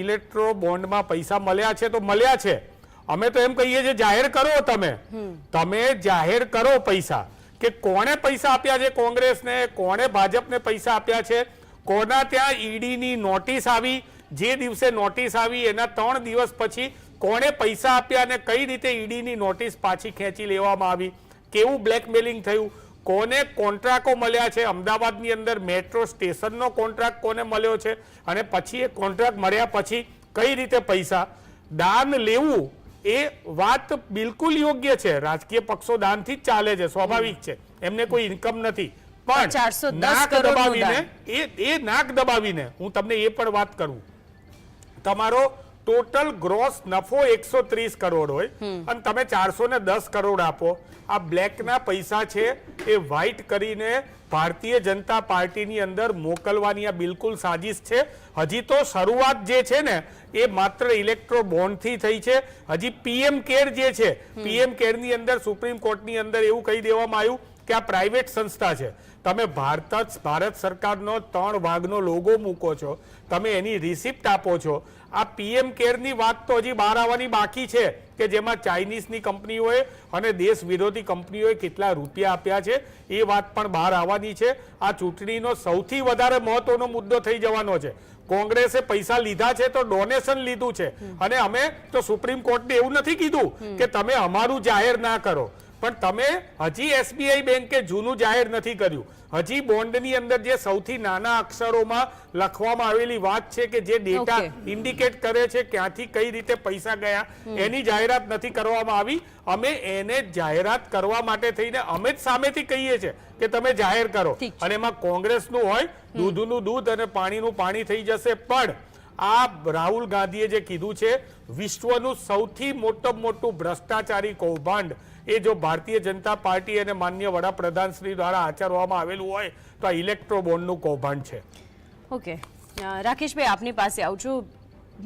Electro બોન્ડમાં પૈસા મળ્યા છે તો મળ્યા છે. અમે તો એમ કહીએ છીએ જાહેર કરો તમે. તમે જાહેર કરો પૈસા. કે કોણે પૈસા આપ્યા છે કોંગ્રેસને? કોણે ભાજપને પૈસા આપ્યા છે? કોના ત્યાં ઈડીની નોટિસ આવી? જે દિવસે નોટિસ આવી એના ત્રણ દિવસ પછી કોણે પૈસા આપ્યા અને કઈ રીતે ઈડીની નોટિસ પાછી ખેંચી લેવામાં આવી? કેવું બ્લેકમેલિંગ થયું? કોને કોન્ટ્રાક્ટો મળ્યા છે? અમદાવાદની અંદર મેટ્રો સ્ટેશનનો કોન્ટ્રાક્ટ કોને મળ્યો છે? અને પછી એ કોન્ટ્રાક્ટ મળ્યા પછી કઈ રીતે પૈસા? દાન લેવું એ વાત બિલકુલ યોગ્ય છે. રાજકીય પક્ષો દાનથી જ ચાલે છે. સ્વાભાવિક છે. એમને કોઈ ઇન્કમ નથી. પણ નાક દબાવીને એ એ નાક દબાવીને હું તમને એ પણ વાત કરું. તમારો ટોટલ ગ્રોસ નફો એકસો ત્રીસ કરોડ હોય અને તમે ચારસો ને દસ કરોડ આપો. આ બ્લેકના પૈસા છે એ વ્હાઇટ કરીને ભારતીય જનતા પાર્ટીની અંદર મોકલવાની આ બિલકુલ સાજિશ છે. હજી તો શરૂઆત જે છે ને એ માત્ર ઇલેક્ટ્રો બોન્ડથી થઈ છે. હજી પીએમ કેર જે છે પીએમ કેરની અંદર સુપ્રીમ કોર્ટની અંદર એવું કહી દેવામાં આવ્યું કે આ પ્રાઇવેટ સંસ્થા છે. તમે ભારત ભારત સરકારનો ત્રણ ભાગનો લોગો મૂકો છો. તમે એની રિસિપ્ટ આપો છો. આ પીએમ કેરની વાત તો હજી બહાર આવવાની બાકી છે કે જેમાં ચાઇનીઝની કંપનીઓએ અને દેશ વિરોધી કંપનીઓએ કેટલા રૂપિયા આપ્યા છે એ વાત પણ બહાર આવવાની છે. આ ચૂંટણીનો સૌથી વધારે મહત્વનો મુદ્દો થઈ જવાનો છે. કોંગ્રેસે પૈસા લીધા છે તો ડોનેશન લીધું છે. અને અમે તો સુપ્રીમ કોર્ટને એવું નથી કીધું કે તમે અમારું જાહેર ના કરો. પણ તમે હજી એસબીઆઈ બેંકે જૂનું જાહેર નથી કર્યું. હજી બોન્ડની અંદર જે સૌથી નાના અક્ષરોમાં લખવામાં આવેલી વાત છે કે જે ડેટા ઇન્ડિકેટ કરે છે ક્યાંથી કઈ રીતે પૈસા ગયા એની જાહેરાત નથી કરવામાં આવી. અમે એને જાહેરાત કરવા માટે થઈને અમે જ સામેથી કહીએ છીએ કે તમે જાહેર કરો. અને એમાં કોંગ્રેસનું હોય દૂધનું દૂધ અને પાણીનું પાણી થઈ જશે. પણ આ રાહુલ ગાંધીએ જે કીધું છે વિશ્વનું સૌથી મોટું મોટું ભ્રષ્ટાચારી કૌભાંડ એ જો ભારતીય જનતા પાર્ટી અને માન્ય વડાપ્રધાનશ્રી દ્વારા આચરવામાં આવેલું હોય તો આ ઇલેક્ટ્રો બોન્ડનું કૌભાંડ છે. ઓકે. રાકેશભાઈ, આપની પાસે આવું છું.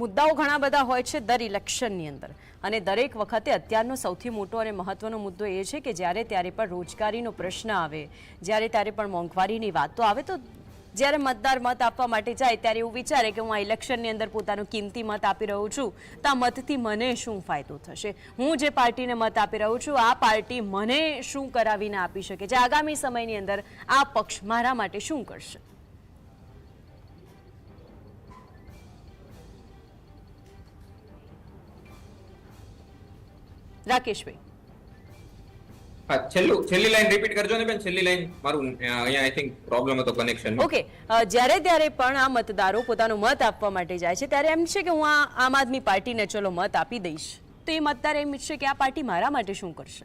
મુદ્દાઓ ઘણા બધા હોય છે દર ઇલેક્શનની અંદર. અને દરેક વખતે અત્યારનો સૌથી મોટો અને મહત્વનો મુદ્દો એ છે કે જ્યારે ત્યારે પણ રોજગારીનો પ્રશ્ન આવે, જ્યારે ત્યારે પણ મોંઘવારીની વાતો આવે, તો જ્યારે મતદાર મત આપવા માટે જાય ત્યારે એવું વિચારે કે હું આ ઇલેક્શનની અંદર પોતાનો કિંમતી મત આપી રહ્યો છું. તો આ મતથી મને શું ફાયદો થશે? હું જે પાર્ટીને મત આપી રહ્યો છું, આ પાર્ટી મને શું કરાવીને આપી શકે છે? આગામી સમયની અંદર આ પક્ષ મારા માટે શું કરશે? રાકેશભાઈ. હા છેલ્લું છેલ્લી લાઈન રિપીટ કરજો ને બેન છેલ્લી લાઈન. મારું અહીંયા આઈ થિંક પ્રોબ્લેમ હતો કનેક્શન ઓકે જ્યારે ત્યારે પણ આ મતદારો પોતાનો મત આપવા માટે જાય છે ત્યારે એમ છે કે હું આ આમ આદમી પાર્ટીને ચલો મત આપી દઈશ. તો એ મતદાર એમ ઈચ્છે કે આ પાર્ટી મારા માટે શું કરશે?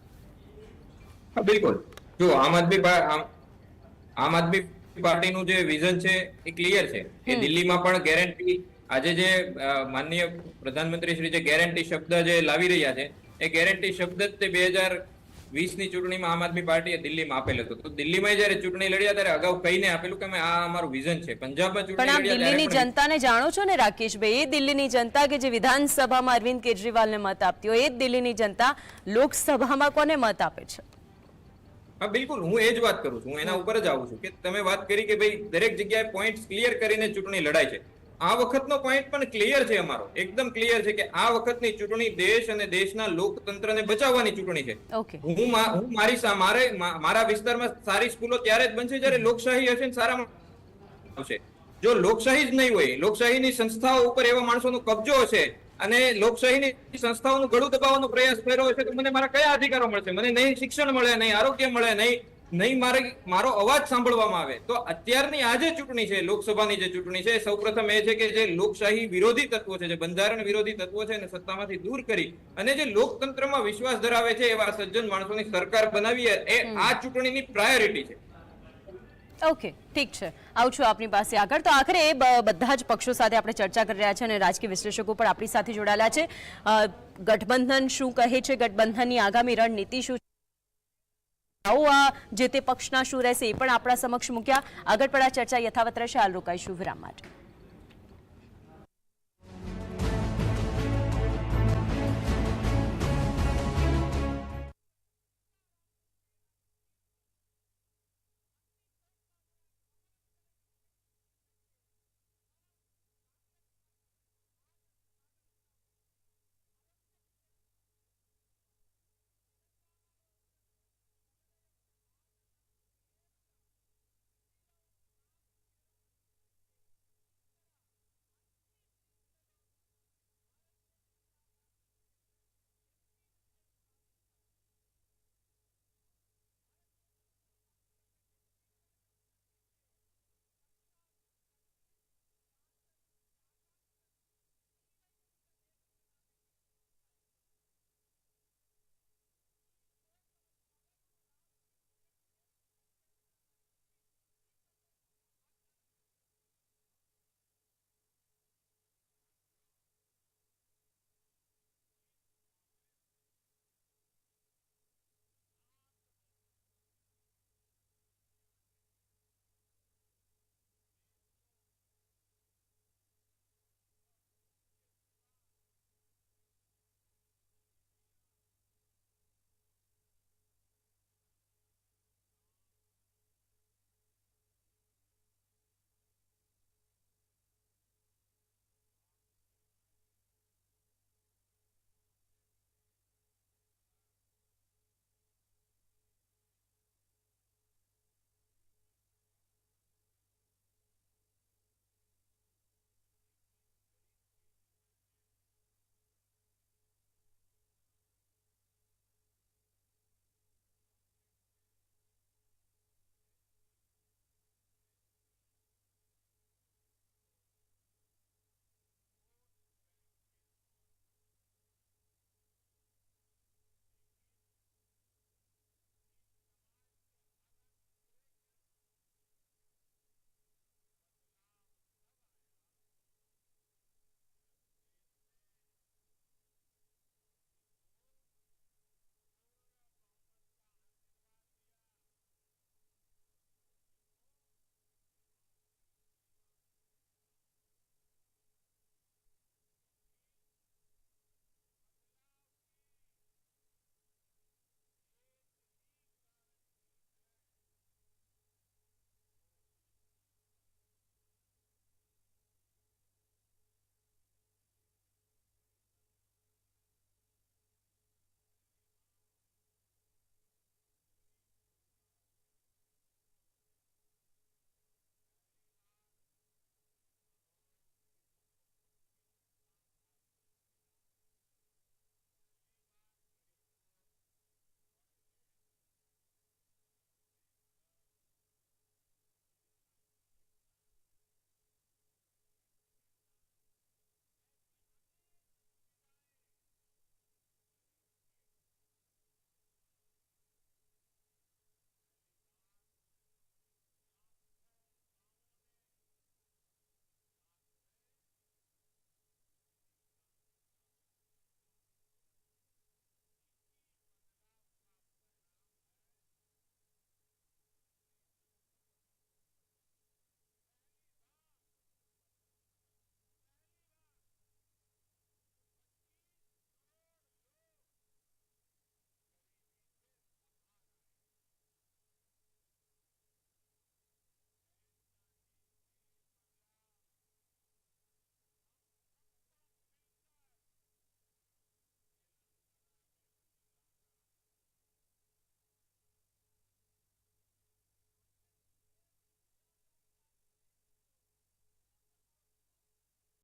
હા બિલકુલ. જો આમ આદમી આમ- આદમી પાર્ટીનું જે વિઝન છે એ ક્લિયર છે. એ દિલ્હીમાં પણ ગેરંટી આજે જે માનનીય પ્રધાનમંત્રી શ્રી જે ગેરંટી શબ્દ જે લાવી રહ્યા છે એ ગેરંટી શબ્દ જ તે બે હજાર વીસની ચૂંટણીમાં આમ આદમી પાર્ટીએ દિલ્હીમાં આપેલો હતું. તો દિલ્હીમાં જયારે ચૂંટણી લડ્યા ત્યારે અગાઉ કહીને આપેલું કે આ અમારું વિઝન છે. પંજાબમાં પણ ચૂંટણી આપ દિલ્હીની જનતાને જાણો છો ને રાકેશભાઈ એ દિલ્હીની જનતા કે જે વિધાનસભામાં અરવિંદ કેજરીવાલને મત આપતી હોય એ જ દિલ્હીની જનતા લોકસભામાં કોને મત આપે છે? હા બિલકુલ હું એ જ વાત કરું છું. હું એના ઉપર જ આવું છું કે તમે વાત કરી કે ભાઈ દરેક જગ્યાએ પોઈન્ટ ક્લિયર કરીને ચૂંટણી લડાય છે. આ વખતનો પોઈન્ટ પણ ક્લિયર છે અમારો. એકદમ ક્લિયર છે કે આ વખતની ચૂંટણી દેશ અને દેશના લોકતંત્રને બચાવવાની ચૂંટણી છે. હું હું મારી મારે મારા વિસ્તારમાં સારી સ્કૂલો ત્યારે જ બનશે જ્યારે લોકશાહી હશે ને સારા આવશે. જો લોકશાહી જ નહીં હોય લોકશાહીની સંસ્થાઓ ઉપર એવા માણસોનો કબજો હશે અને લોકશાહીની સંસ્થાઓનું ગળું દબાવવાનો પ્રયાસ કર્યો હશે તો મને મારા કયા અધિકારો મળશે? મને નહીં શિક્ષણ મળે નહીં આરોગ્ય મળે નહીં નહીં મારે મારો અવાજ સાંભળવામાં આવે. તો અત્યારની આ જે ચૂંટણી છે લોકસભાની જે ચૂંટણી છે સૌપ્રથમ એ છે કે જે લોકશાહી વિરોધી તત્વો છે જે બંધારણ વિરોધી તત્વો છે એને સત્તામાંથી દૂર કરી અને જે લોકતંત્રમાં વિશ્વાસ ધરાવે છે એવા સજ્જન માણસોની સરકાર બનાવી એ આ ચૂંટણીની પ્રાયોરિટી છે. ઓકે ઠીક છે. આવું છું આપની પાસે આગળ. તો આખરે એ બધા જ પક્ષો સાથે આપણે ચર્ચા કરી રહ્યા છે અને રાજકીય વિશ્લેષકો પણ આપણી સાથે જોડાયેલા છે. ગઠબંધન શું કહે છે? ગઠબંધનની આગામી રણનીતિ શું છે? આવો આ જે તે પક્ષના શું રહેશે એ પણ આપણા સમક્ષ મૂક્યા. આગળ આ ચર્ચા યથાવત રહેશે હાલ રોકાઈશું વિરામ માટે.